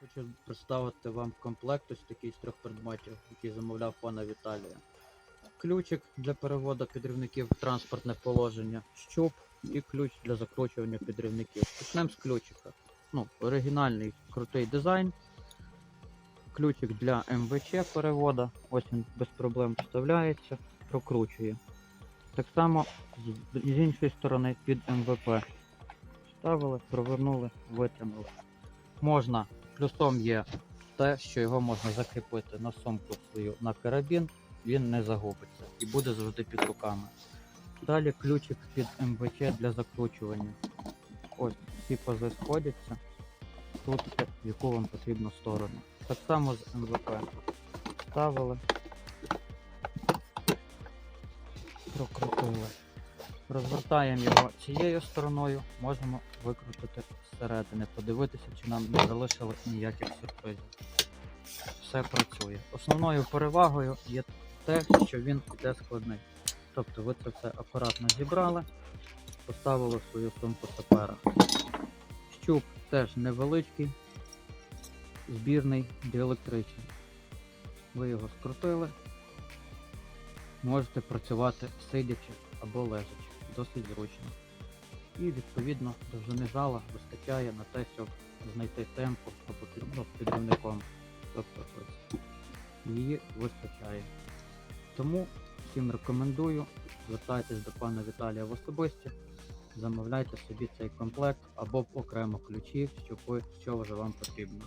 Хочу представити вам комплект ось такий з трьох предметів, який замовляв пана Віталія. Ключик для переводу підривників в транспортне положення, щуп і ключ для закручування підривників. Почнемо з ключика. Ну, оригінальний крутий дизайн. Ключик для МВЧ перевода. Ось він без проблем вставляється, прокручує. Так само з, іншої сторони під МВП. Ставили, провернули, витримали. Можна, плюсом є те, що його можна закріпити на сумку свою на карабін, він не загубиться і буде завжди під руками. Далі ключик під МВЧ для закручування. Ось ці пази сходяться. Тут в яку вам потрібну сторону. Так само з МВП. Ставили. Прокрутили. Розвертаємо його цією стороною, можемо викрутити зсередини, подивитися, чи нам не залишили ніяких сюрпризів. Все працює. Основною перевагою є те, що він іде складний. Тобто ви це все акуратно зібрали, поставили в свою сумку сапера. Щуп теж невеличкий, збірний діелектричний. Ви його скрутили, можете працювати сидячи або лежачи, досить зручно. І відповідно довжини жала вистачає на те, щоб знайти темпу або ну, підривником. Тобто ось її вистачає. Тому всім рекомендую, звертайтесь до пана Віталія в особисті, замовляйте собі цей комплект або окремо ключі, що, що вже вам потрібно.